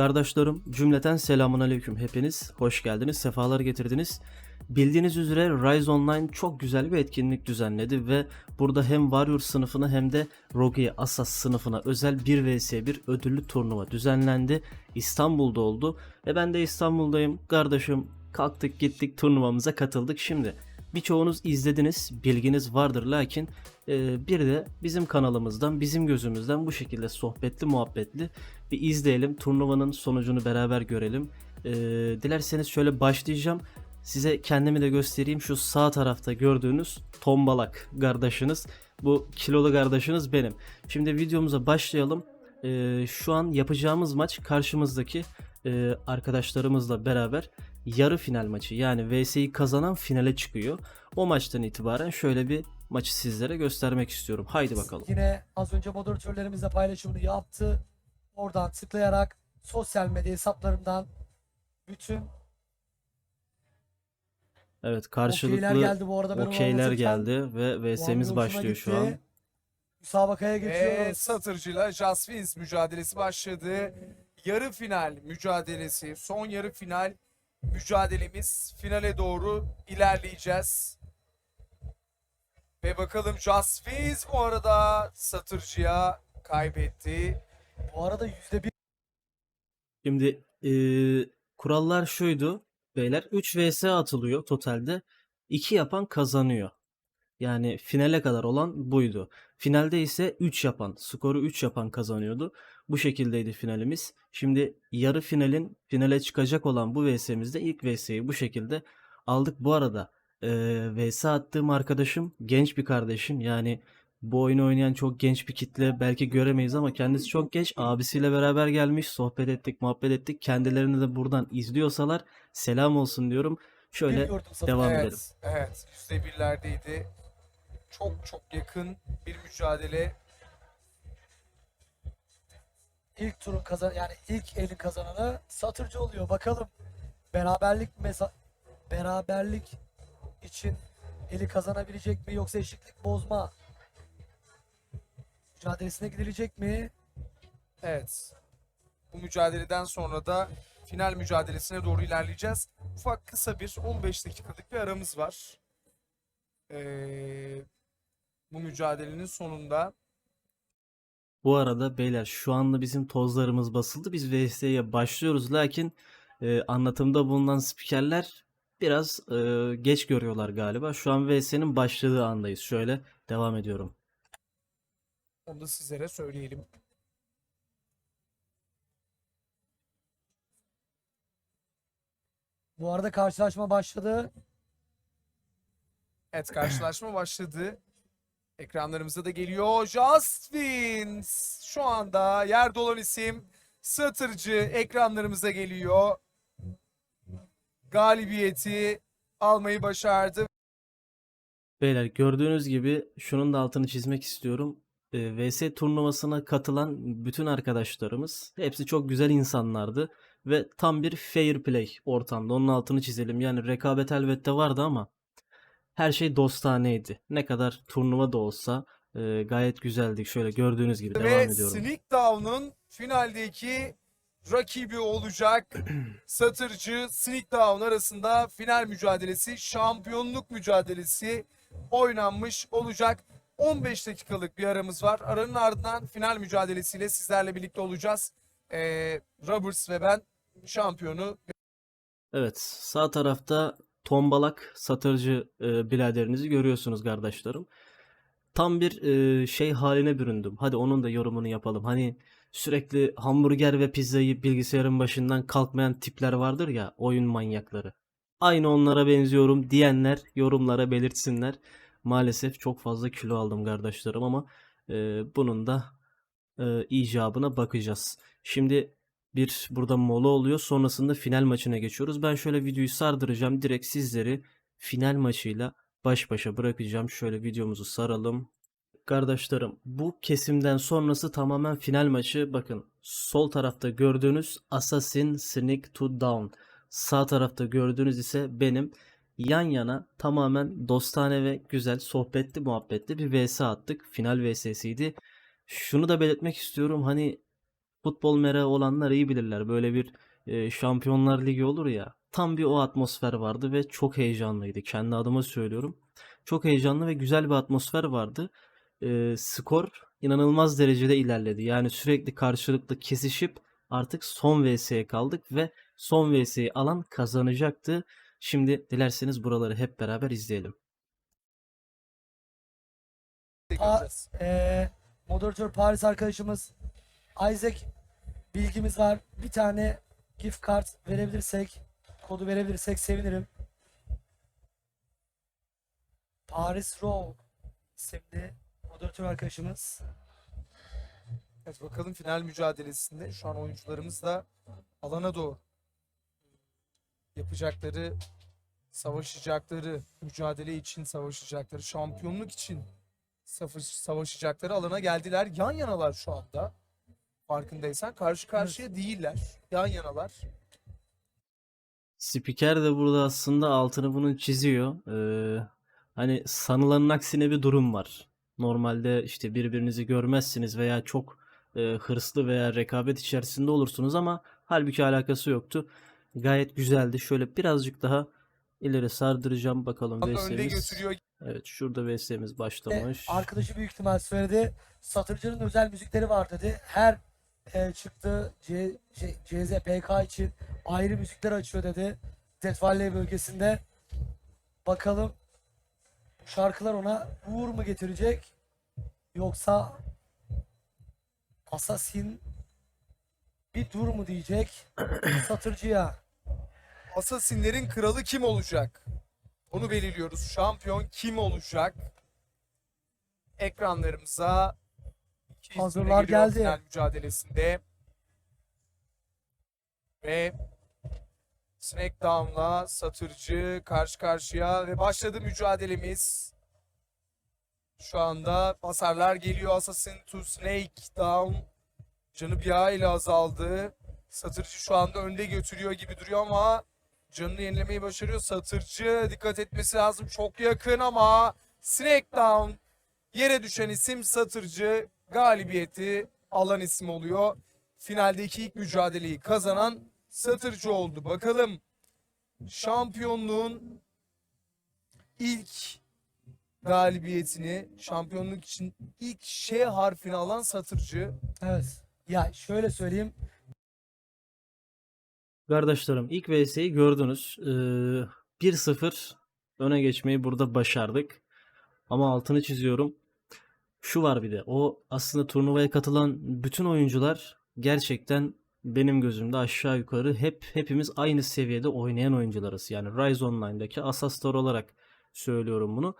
Kardeşlerim cümleten selamun aleyküm hepiniz. Hoş geldiniz, sefalar getirdiniz. Bildiğiniz üzere Rise Online çok güzel bir etkinlik düzenledi ve burada hem Warrior sınıfına hem de Rogue Asas sınıfına özel 1 vs 1 ödüllü turnuva düzenlendi. İstanbul'da oldu ve ben de İstanbul'dayım. Kardeşim kalktık gittik turnuvamıza katıldık. Şimdi birçoğunuz izlediniz, bilginiz vardır lakin e, bir de bizim kanalımızdan, bizim gözümüzden bu şekilde sohbetli muhabbetli bir izleyelim. Turnuvanın sonucunu beraber görelim. Ee, dilerseniz şöyle başlayacağım. Size kendimi de göstereyim. Şu sağ tarafta gördüğünüz tombalak kardeşiniz. Bu kilolu kardeşiniz benim. Şimdi videomuza başlayalım. Ee, şu an yapacağımız maç karşımızdaki e, arkadaşlarımızla beraber yarı final maçı. Yani VS'yi kazanan finale çıkıyor. O maçtan itibaren şöyle bir maçı sizlere göstermek istiyorum. Haydi bakalım. Yine az önce moderatörlerimizle paylaşımını yaptı. Oradan tıklayarak sosyal medya hesaplarından bütün Evet okeyler karşılıklı geldi bu arada. Ben okeyler geldi ve VS'miz başlıyor şu an. Müsabakaya Ve geçiyoruz. Satırcı'yla Jasmins mücadelesi başladı. Yarı final mücadelesi, son yarı final mücadelemiz finale doğru ilerleyeceğiz. Ve bakalım Jasmins bu arada Satırcı'ya kaybetti. Bu arada %1 Şimdi eee, kurallar şuydu beyler 3 vs atılıyor totalde 2 yapan kazanıyor. Yani finale kadar olan buydu. Finalde ise 3 yapan, skoru 3 yapan kazanıyordu. Bu şekildeydi finalimiz. Şimdi yarı finalin finale çıkacak olan bu VS'mizde ilk VS'yi bu şekilde aldık. Bu arada eee VS attığım arkadaşım genç bir kardeşim. Yani bu oyunu oynayan çok genç bir kitle belki göremeyiz ama kendisi çok genç. Abisiyle beraber gelmiş, sohbet ettik, muhabbet ettik. Kendilerini de buradan izliyorsalar selam olsun diyorum. Şöyle devam edelim. Evet, evet yüzde birlerdeydi. Çok çok yakın bir mücadele. İlk turun kazan yani ilk elin kazananı Satırcı oluyor. Bakalım beraberlik mesa beraberlik için eli kazanabilecek mi yoksa eşitlik bozma mücadelesine gidilecek mi? Evet. Bu mücadeleden sonra da final mücadelesine doğru ilerleyeceğiz. Ufak kısa bir 15 dakikalık bir aramız var. Ee, bu mücadelenin sonunda Bu arada beyler şu anda bizim tozlarımız basıldı. Biz VS'ye başlıyoruz. Lakin e, anlatımda bulunan spikerler biraz e, geç görüyorlar galiba. Şu an VS'nin başladığı andayız. Şöyle devam ediyorum. onu da sizlere söyleyelim. Bu arada karşılaşma başladı. Evet karşılaşma başladı. Ekranlarımıza da geliyor. Justin şu anda yer dolan isim Satırcı ekranlarımıza geliyor. Galibiyeti almayı başardı. Beyler gördüğünüz gibi şunun da altını çizmek istiyorum. E, VS turnuvasına katılan bütün arkadaşlarımız hepsi çok güzel insanlardı ve tam bir fair play ortamda. Onun altını çizelim. Yani rekabet elbette vardı ama her şey dostaneydi. Ne kadar turnuva da olsa e, gayet güzeldik. Şöyle gördüğünüz gibi devam Ve ediyorum. Finaldeki rakibi olacak. Satırcı Sneakdown arasında final mücadelesi, şampiyonluk mücadelesi oynanmış olacak. 15 dakikalık bir aramız var. Aranın ardından final mücadelesiyle sizlerle birlikte olacağız. Ee, Roberts ve ben şampiyonu Evet, sağ tarafta tombalak satırcı e, biraderinizi görüyorsunuz kardeşlerim. Tam bir e, şey haline büründüm. Hadi onun da yorumunu yapalım. Hani sürekli hamburger ve pizzayı bilgisayarın başından kalkmayan tipler vardır ya, oyun manyakları. Aynı onlara benziyorum diyenler yorumlara belirtsinler. Maalesef çok fazla kilo aldım kardeşlerim ama e, bunun da e, icabına bakacağız. Şimdi bir burada mola oluyor. Sonrasında final maçına geçiyoruz. Ben şöyle videoyu sardıracağım. Direkt sizleri final maçıyla baş başa bırakacağım. Şöyle videomuzu saralım. Kardeşlerim bu kesimden sonrası tamamen final maçı. Bakın sol tarafta gördüğünüz Assassin Sneak to Down. Sağ tarafta gördüğünüz ise benim yan yana tamamen dostane ve güzel sohbetli muhabbetli bir vs attık. Final vs'siydi. Şunu da belirtmek istiyorum hani Futbol merakı olanlar iyi bilirler. Böyle bir e, Şampiyonlar Ligi olur ya. Tam bir o atmosfer vardı ve çok heyecanlıydı. Kendi adıma söylüyorum. Çok heyecanlı ve güzel bir atmosfer vardı. E, skor inanılmaz derecede ilerledi. Yani sürekli karşılıklı kesişip artık son VS'ye kaldık ve son VS'yi alan kazanacaktı. Şimdi dilerseniz buraları hep beraber izleyelim. göreceğiz. Ee, moderatör Paris arkadaşımız Isaac bilgimiz var. Bir tane gift card verebilirsek, kodu verebilirsek sevinirim. Paris Row isimli moderatör arkadaşımız. Evet bakalım final mücadelesinde şu an oyuncularımız da alana doğru yapacakları, savaşacakları, mücadele için savaşacakları, şampiyonluk için savaş, savaşacakları alana geldiler. Yan yanalar şu anda. Farkındaysan karşı karşıya değiller. Yan yanalar. Spiker de burada aslında altını bunun çiziyor. Ee, hani sanılanın aksine bir durum var. Normalde işte birbirinizi görmezsiniz veya çok e, hırslı veya rekabet içerisinde olursunuz ama halbuki alakası yoktu. Gayet güzeldi. Şöyle birazcık daha ileri sardıracağım bakalım VS'miz. Evet şurada VS'miz başlamış. arkadaşı büyük ihtimal söyledi. Satırcının özel müzikleri var dedi. Her e, çıktığı C, C, CZ PK için ayrı müzikler açıyor dedi. Death Valley bölgesinde. Bakalım şarkılar ona uğur mu getirecek yoksa Assassin bir dur mu diyecek satırcıya. Asasinlerin kralı kim olacak? Onu belirliyoruz. Şampiyon kim olacak? Ekranlarımıza iki Hazırlar geldi. Final mücadelesinde. Ve Smackdown'la Satırcı karşı karşıya ve başladı mücadelemiz. Şu anda hasarlar geliyor. Assassin to Snake Down. Canı bir A ile azaldı. Satırcı şu anda önde götürüyor gibi duruyor ama canını yenilemeyi başarıyor. Satırcı dikkat etmesi lazım. Çok yakın ama Smackdown yere düşen isim Satırcı galibiyeti alan isim oluyor. Finaldeki ilk mücadeleyi kazanan Satırcı oldu. Bakalım şampiyonluğun ilk galibiyetini, şampiyonluk için ilk Ş harfini alan Satırcı. Evet. Ya şöyle söyleyeyim. Kardeşlerim ilk VS'yi gördünüz. Ee, 1-0 öne geçmeyi burada başardık. Ama altını çiziyorum. Şu var bir de. O aslında turnuvaya katılan bütün oyuncular gerçekten benim gözümde aşağı yukarı hep hepimiz aynı seviyede oynayan oyuncularız. Yani Rise Online'daki Asastor olarak söylüyorum bunu.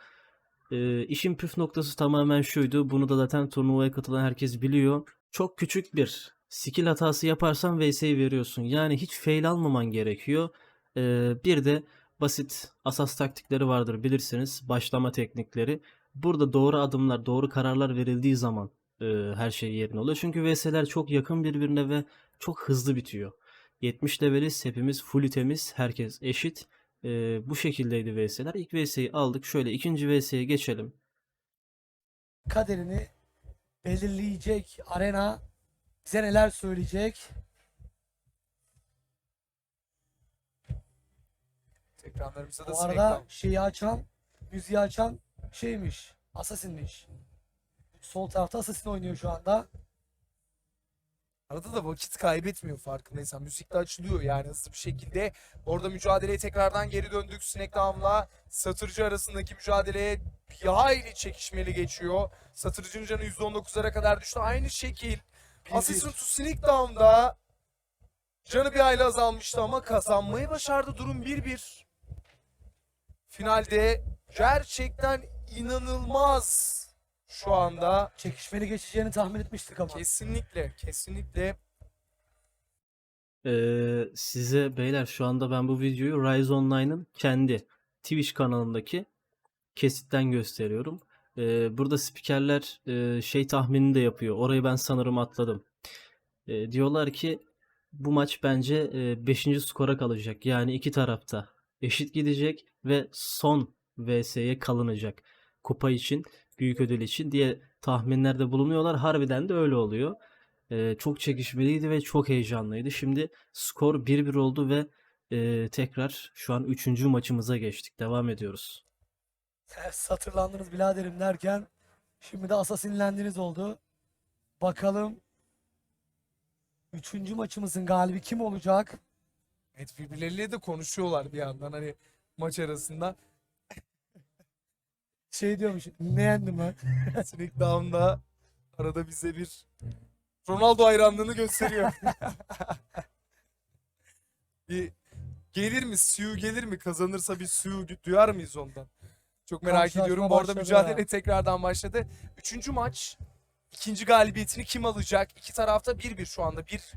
Ee, işin püf noktası tamamen şuydu. Bunu da zaten turnuvaya katılan herkes biliyor. Çok küçük bir skill hatası yaparsan VS'yi veriyorsun. Yani hiç fail almaman gerekiyor. Ee, bir de basit asas taktikleri vardır bilirsiniz. Başlama teknikleri. Burada doğru adımlar, doğru kararlar verildiği zaman e, her şey yerine oluyor. Çünkü VS'ler çok yakın birbirine ve çok hızlı bitiyor. 70 leveliz, hepimiz full temiz, herkes eşit. E, bu şekildeydi VS'ler. İlk VS'yi aldık. Şöyle ikinci VS'ye geçelim. kaderini belirleyecek arena bize neler söyleyecek? Ekranlarımızda da Bu arada şeyi açan, müziği açan şeymiş, Assassin'miş. Sol tarafta Assassin oynuyor şu anda. Arada da vakit kaybetmiyor farkındaysan. Müzik de açılıyor yani hızlı bir şekilde. Orada mücadeleye tekrardan geri döndük. Smackdown'la Satırcı arasındaki mücadeleye bir hayli çekişmeli geçiyor. Satırcı'nın canı %19'lara kadar düştü. Aynı şekil Assassin to Smackdown'da canı bir hayli azalmıştı ama kazanmayı başardı. Durum 1-1. Finalde gerçekten inanılmaz şu anda. Çekişmeli geçeceğini tahmin etmiştik ama. Kesinlikle, kesinlikle Ee, size beyler şu anda ben bu videoyu Rise Online'ın kendi Twitch kanalındaki kesitten gösteriyorum. Ee, burada spikerler e, şey tahminini de yapıyor. Orayı ben sanırım atladım. Ee, diyorlar ki bu maç bence 5. skora kalacak. Yani iki tarafta eşit gidecek ve son VS'ye kalınacak. Kupa için, büyük ödül için diye tahminlerde bulunuyorlar. Harbiden de öyle oluyor. Ee, çok çekişmeliydi ve çok heyecanlıydı. Şimdi skor 1-1 oldu ve e, tekrar şu an 3. maçımıza geçtik. Devam ediyoruz. Satırlandınız biraderim derken şimdi de asasinlendiniz oldu. Bakalım üçüncü maçımızın galibi kim olacak? Evet birbirleriyle de konuşuyorlar bir yandan hani maç arasında. Şey diyormuş ne yendim ben? Smackdown'da arada bize bir Ronaldo hayranlığını gösteriyor. bir gelir mi? Sue gelir mi? Kazanırsa bir Sue duyar mıyız ondan? Çok merak Karşılaşma ediyorum. Bu arada başladı mücadele ya. tekrardan başladı. Üçüncü maç. ikinci galibiyetini kim alacak? İki tarafta 1-1 şu anda. Bir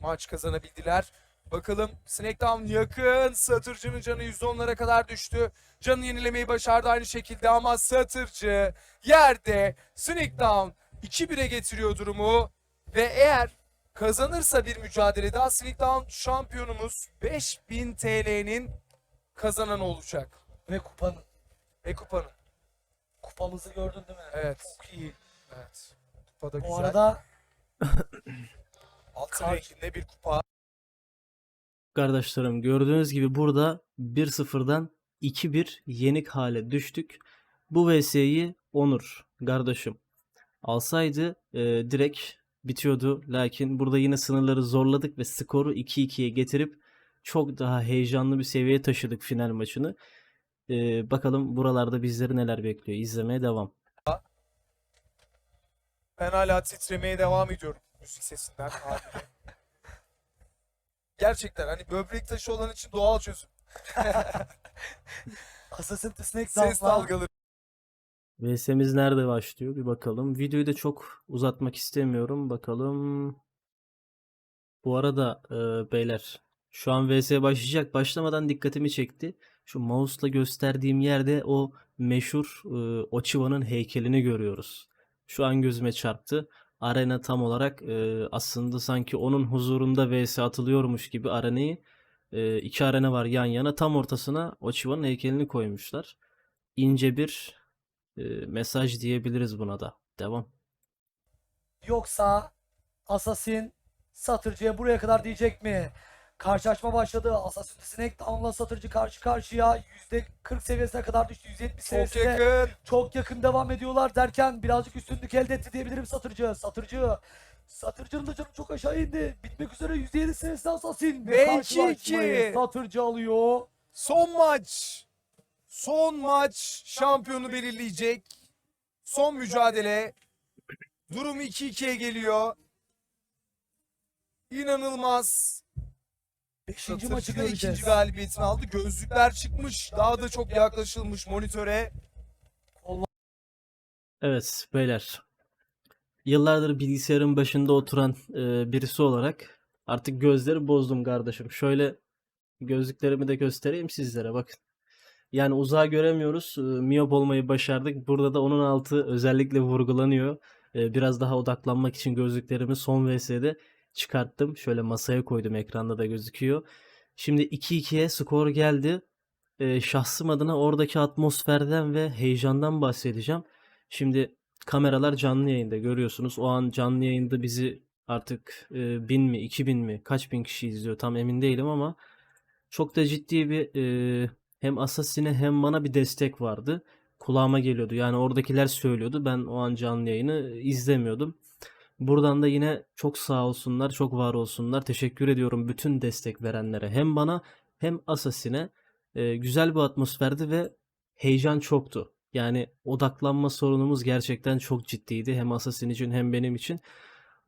maç kazanabildiler. Bakalım Smackdown yakın. Satırcı'nın canı %10'lara kadar düştü. Canı yenilemeyi başardı aynı şekilde ama Satırcı yerde Smackdown 2-1'e getiriyor durumu. Ve eğer kazanırsa bir mücadele daha Smackdown şampiyonumuz 5000 TL'nin kazananı olacak. Ve kupanın. Ve kupanın. Kupamızı gördün değil mi? Evet. Çok iyi. Evet. Kupa da Bu güzel. arada Altın Kar- renginde bir kupa. Kardeşlerim gördüğünüz gibi burada 1-0'dan 2-1 yenik hale düştük. Bu VS'yi Onur kardeşim alsaydı e, direkt bitiyordu. Lakin burada yine sınırları zorladık ve skoru 2-2'ye getirip çok daha heyecanlı bir seviyeye taşıdık final maçını. E, bakalım buralarda bizleri neler bekliyor. İzlemeye devam. Ben hala titremeye devam ediyorum müzik sesinden. Gerçekten hani böbrek taşı olan için doğal çözüm. Assassin's Creed Ses Smackdown'la dalgaları. VS'miz nerede başlıyor? Bir bakalım. Videoyu da çok uzatmak istemiyorum. Bakalım. Bu arada e, beyler şu an VS başlayacak. Başlamadan dikkatimi çekti. Şu mouse'la gösterdiğim yerde o meşhur e, Ochiva'nın heykelini görüyoruz. Şu an gözüme çarptı. Arena tam olarak e, aslında sanki onun huzurunda VS atılıyormuş gibi arenayı e, iki arena var yan yana tam ortasına Ochiva'nın heykelini koymuşlar. İnce bir e, mesaj diyebiliriz buna da. Devam. yoksa Assassin Satırcı'ya buraya kadar diyecek mi? Karşılaşma başladı. Assassin Smackdown'la Satırcı karşı karşıya. %40 seviyesine kadar düştü. %70 Çok seviyesine. yakın. Çok yakın devam ediyorlar derken birazcık üstünlük elde etti diyebilirim Satırcı. Satırcı. Satırcı'nın da canı çok aşağı indi. Bitmek üzere %7 seviyesinde Assassin. Ve karşılaşmayı 2-2. Satırcı alıyor. Son maç. Son maç şampiyonu belirleyecek. Son mücadele. Durum 2-2'ye geliyor. İnanılmaz. Beşinci maçı Satırcı da göreceğiz. ikinci galibiyetini aldı. Gözlükler çıkmış. Daha da çok yaklaşılmış monitöre. Evet beyler. Yıllardır bilgisayarın başında oturan e, birisi olarak artık gözleri bozdum kardeşim. Şöyle gözlüklerimi de göstereyim sizlere bakın. Yani uzağa göremiyoruz. E, miyop olmayı başardık. Burada da onun altı özellikle vurgulanıyor. E, biraz daha odaklanmak için gözlüklerimi son VS'de çıkarttım. Şöyle masaya koydum. Ekranda da gözüküyor. Şimdi 2-2'ye skor geldi. E, şahsım adına oradaki atmosferden ve heyecandan bahsedeceğim. Şimdi kameralar canlı yayında görüyorsunuz. O an canlı yayında bizi artık e, bin mi, iki bin mi, kaç bin kişi izliyor tam emin değilim ama çok da ciddi bir e, hem Assassin'e hem bana bir destek vardı. Kulağıma geliyordu. Yani oradakiler söylüyordu. Ben o an canlı yayını izlemiyordum. Buradan da yine çok sağ olsunlar, çok var olsunlar. Teşekkür ediyorum bütün destek verenlere. Hem bana hem Assassin'e E, güzel bir atmosferdi ve heyecan çoktu. Yani odaklanma sorunumuz gerçekten çok ciddiydi. Hem Assassin için hem benim için.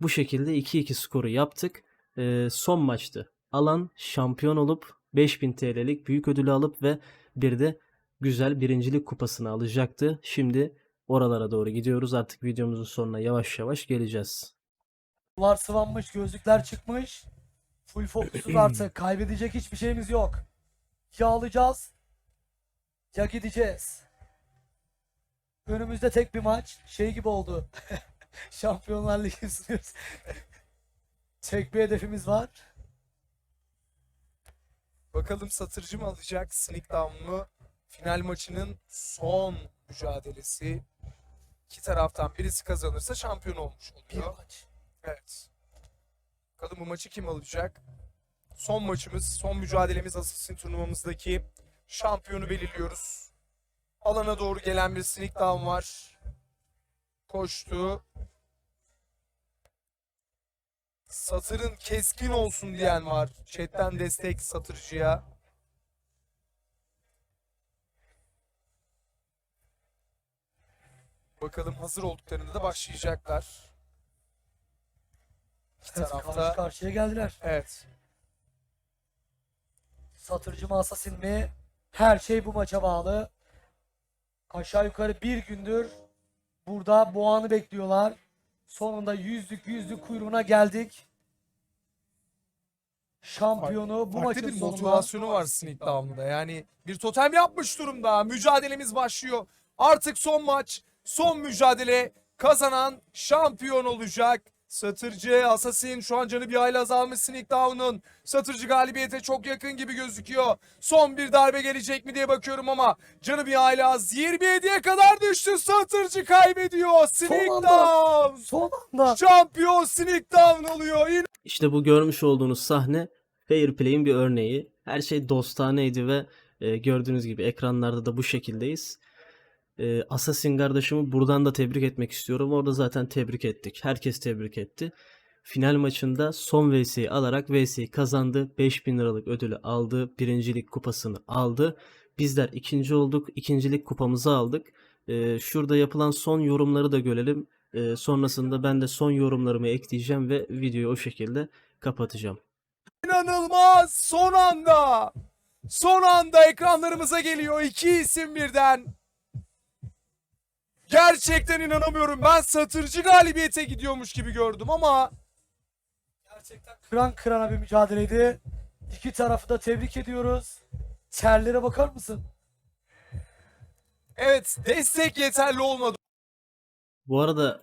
Bu şekilde 2-2 skoru yaptık. E, son maçtı. Alan şampiyon olup 5000 TL'lik büyük ödülü alıp ve bir de güzel birincilik kupasını alacaktı. Şimdi oralara doğru gidiyoruz. Artık videomuzun sonuna yavaş yavaş geleceğiz. Sular sıvanmış, gözlükler çıkmış. Full fokusuz artık. Kaybedecek hiçbir şeyimiz yok. Ya alacağız ya gideceğiz. Önümüzde tek bir maç. Şey gibi oldu. Şampiyonlar Ligi sunuyoruz. tek bir hedefimiz var. Bakalım satırcı mı alacak Smackdown mu? Final maçının son mücadelesi. İki taraftan birisi kazanırsa şampiyon olmuş Bir oluyor. maç. Evet. Bakalım bu maçı kim alacak? Son maçımız, son mücadelemiz Assassin turnuvamızdaki şampiyonu belirliyoruz. Alana doğru gelen bir sneak down var. Koştu. Satırın keskin olsun diyen var. Chatten destek satırcıya. Bakalım hazır olduklarında da başlayacaklar. İki Evet, tarafta. karşı karşıya geldiler. Evet. Satırcı mı Assassin mi? Her şey bu maça bağlı. Aşağı yukarı bir gündür burada bu anı bekliyorlar. Sonunda yüzlük yüzlük kuyruğuna geldik. Şampiyonu bu Farklı maçın bir sonunda motivasyonu var Sneak Down'da. Yani bir totem yapmış durumda. Mücadelemiz başlıyor. Artık son maç, son mücadele. Kazanan şampiyon olacak. Satırcı, Assassin şu an canı bir hayli azalmış Sneak Down'un. Satırcı galibiyete çok yakın gibi gözüküyor. Son bir darbe gelecek mi diye bakıyorum ama canı bir hayli az. 27'ye kadar düştü. Satırcı kaybediyor. Sneak. Down. son anda Şampiyon Sneak Down oluyor. İşte bu görmüş olduğunuz sahne Fair Play'in bir örneği. Her şey dostaneydi ve e, gördüğünüz gibi ekranlarda da bu şekildeyiz. E, Assassin kardeşimi buradan da tebrik etmek istiyorum. Orada zaten tebrik ettik. Herkes tebrik etti. Final maçında son VS'yi alarak VS'yi kazandı. 5000 liralık ödülü aldı. Birincilik kupasını aldı. Bizler ikinci olduk. İkincilik kupamızı aldık. E, şurada yapılan son yorumları da görelim. E, sonrasında ben de son yorumlarımı ekleyeceğim ve videoyu o şekilde kapatacağım. İnanılmaz son anda. Son anda ekranlarımıza geliyor iki isim birden. Gerçekten inanamıyorum. Ben satırcı galibiyete gidiyormuş gibi gördüm ama gerçekten kıran kırana bir mücadeleydi. İki tarafı da tebrik ediyoruz. Terlere bakar mısın? evet destek yeterli olmadı. Bu arada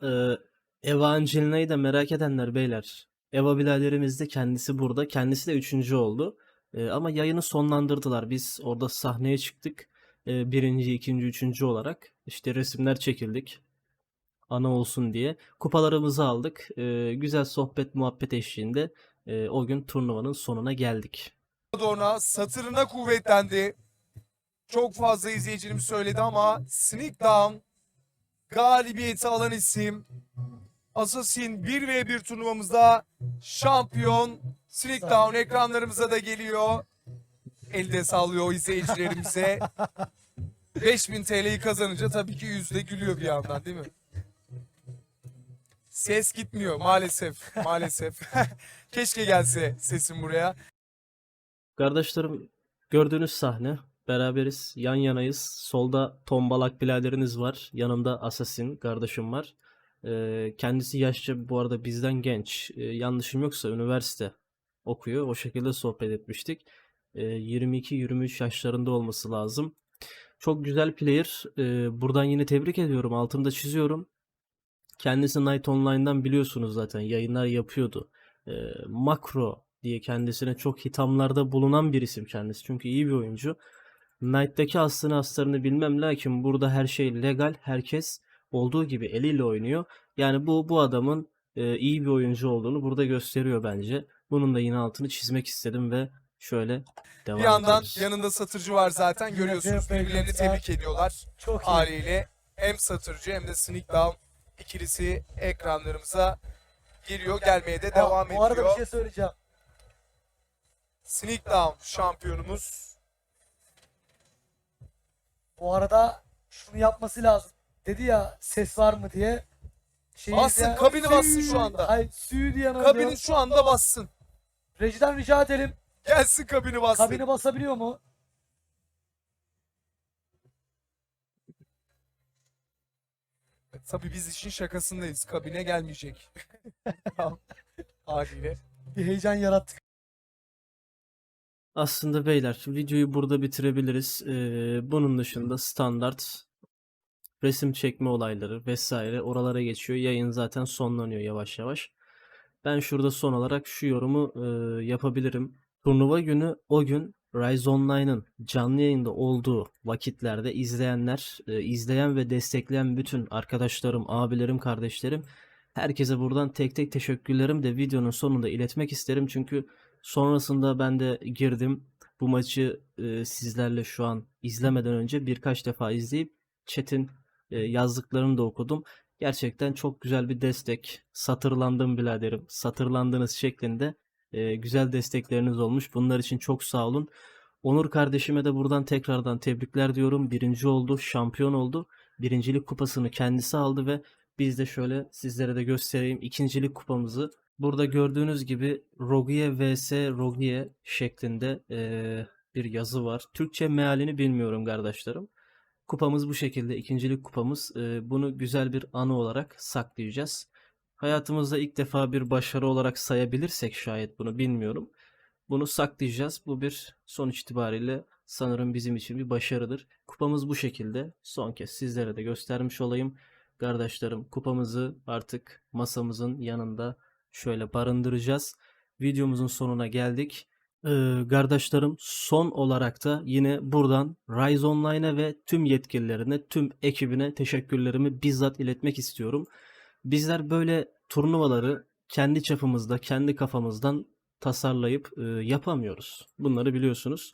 e, Eva Angelina'yı da merak edenler beyler. Eva biraderimiz de kendisi burada. Kendisi de üçüncü oldu. E, ama yayını sonlandırdılar. Biz orada sahneye çıktık. E, birinci, ikinci, üçüncü olarak. İşte resimler çekildik. Ana olsun diye. Kupalarımızı aldık. E, güzel sohbet muhabbet eşliğinde e, o gün turnuvanın sonuna geldik. Sonra satırına kuvvetlendi. Çok fazla izleyicimiz söyledi ama Sneak Down galibiyeti alan isim. Assassin 1v1 turnuvamızda şampiyon Sneak Down ekranlarımıza da geliyor. Elde sallıyor izleyicilerimize. 5000 TL'yi kazanınca tabii ki yüzde gülüyor bir yandan değil mi? Ses gitmiyor maalesef maalesef. Keşke gelse sesim buraya. Kardeşlerim gördüğünüz sahne. Beraberiz yan yanayız. Solda tombalak biraderiniz var yanımda Assassin kardeşim var. Ee, kendisi yaşça bu arada bizden genç. Ee, yanlışım yoksa üniversite okuyor. O şekilde sohbet etmiştik. Ee, 22-23 yaşlarında olması lazım çok güzel player Ee, buradan yine tebrik ediyorum altımda çiziyorum kendisi Night Online'dan biliyorsunuz zaten yayınlar yapıyordu Ee, makro diye kendisine çok hitamlarda bulunan bir isim kendisi. Çünkü iyi bir oyuncu. Knight'taki aslını astarını bilmem lakin burada her şey legal. Herkes olduğu gibi eliyle oynuyor. Yani bu bu adamın e, iyi bir oyuncu olduğunu burada gösteriyor bence. Bunun da yine altını çizmek istedim ve şöyle devam Bir yandan ediyoruz. yanında satırcı var zaten görüyorsunuz birbirlerini tebrik ediyorlar Çok iyi. haliyle. Hem satırcı hem de Sneak Down ikilisi ekranlarımıza geliyor gelmeye de devam bu arada bir ediyor. şey söyleyeceğim. Sneak Down şampiyonumuz. Bu arada şunu yapması lazım. Dedi ya ses var mı diye. Şeyi Bassın, kabini bassın şu anda. Hayır sü diyen Kabini oluyor. şu anda bassın. Rejiden rica edelim. Gelsin kabini bassın. Kabini basabiliyor mu? Tabii biz işin şakasındayız. Kabine gelmeyecek. haliyle. Bir heyecan yarattık. Aslında beyler videoyu burada bitirebiliriz. Ee, bunun dışında standart resim çekme olayları vesaire oralara geçiyor. Yayın zaten sonlanıyor yavaş yavaş. Ben şurada son olarak şu yorumu e, yapabilirim. Turnuva günü o gün Rise Online'ın canlı yayında olduğu vakitlerde izleyenler, e, izleyen ve destekleyen bütün arkadaşlarım, abilerim, kardeşlerim Herkese buradan tek tek teşekkürlerimi de videonun sonunda iletmek isterim. Çünkü sonrasında ben de girdim. Bu maçı e, sizlerle şu an izlemeden önce birkaç defa izleyip chat'in e, yazdıklarını da okudum. Gerçekten çok güzel bir destek. Satırlandım biraderim. Satırlandınız şeklinde e, güzel destekleriniz olmuş. Bunlar için çok sağ olun. Onur kardeşime de buradan tekrardan tebrikler diyorum. Birinci oldu, şampiyon oldu. Birincilik kupasını kendisi aldı ve biz de şöyle sizlere de göstereyim ikincilik kupamızı. Burada gördüğünüz gibi Rogier vs Rogier şeklinde eee, bir yazı var. Türkçe mealini bilmiyorum kardeşlerim. Kupamız bu şekilde ikincilik kupamız. Eee, bunu güzel bir anı olarak saklayacağız. Hayatımızda ilk defa bir başarı olarak sayabilirsek şayet bunu bilmiyorum. Bunu saklayacağız. Bu bir sonuç itibariyle sanırım bizim için bir başarıdır. Kupamız bu şekilde. Son kez sizlere de göstermiş olayım. Kardeşlerim kupamızı artık masamızın yanında şöyle barındıracağız. Videomuzun sonuna geldik. Ee, kardeşlerim son olarak da yine buradan Rise Online'a ve tüm yetkililerine, tüm ekibine teşekkürlerimi bizzat iletmek istiyorum. Bizler böyle turnuvaları kendi çapımızda, kendi kafamızdan tasarlayıp e, yapamıyoruz. Bunları biliyorsunuz.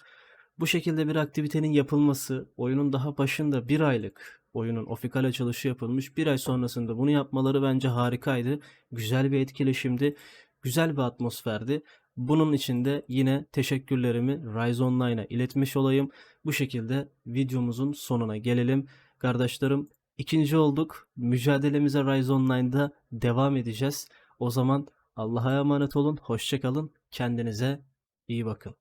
Bu şekilde bir aktivitenin yapılması, oyunun daha başında bir aylık oyunun ofikal açılışı yapılmış. Bir ay sonrasında bunu yapmaları bence harikaydı. Güzel bir etkileşimdi. Güzel bir atmosferdi. Bunun için de yine teşekkürlerimi Rise Online'a iletmiş olayım. Bu şekilde videomuzun sonuna gelelim. Kardeşlerim ikinci olduk. Mücadelemize Rise Online'da devam edeceğiz. O zaman Allah'a emanet olun. Hoşçakalın. Kendinize iyi bakın.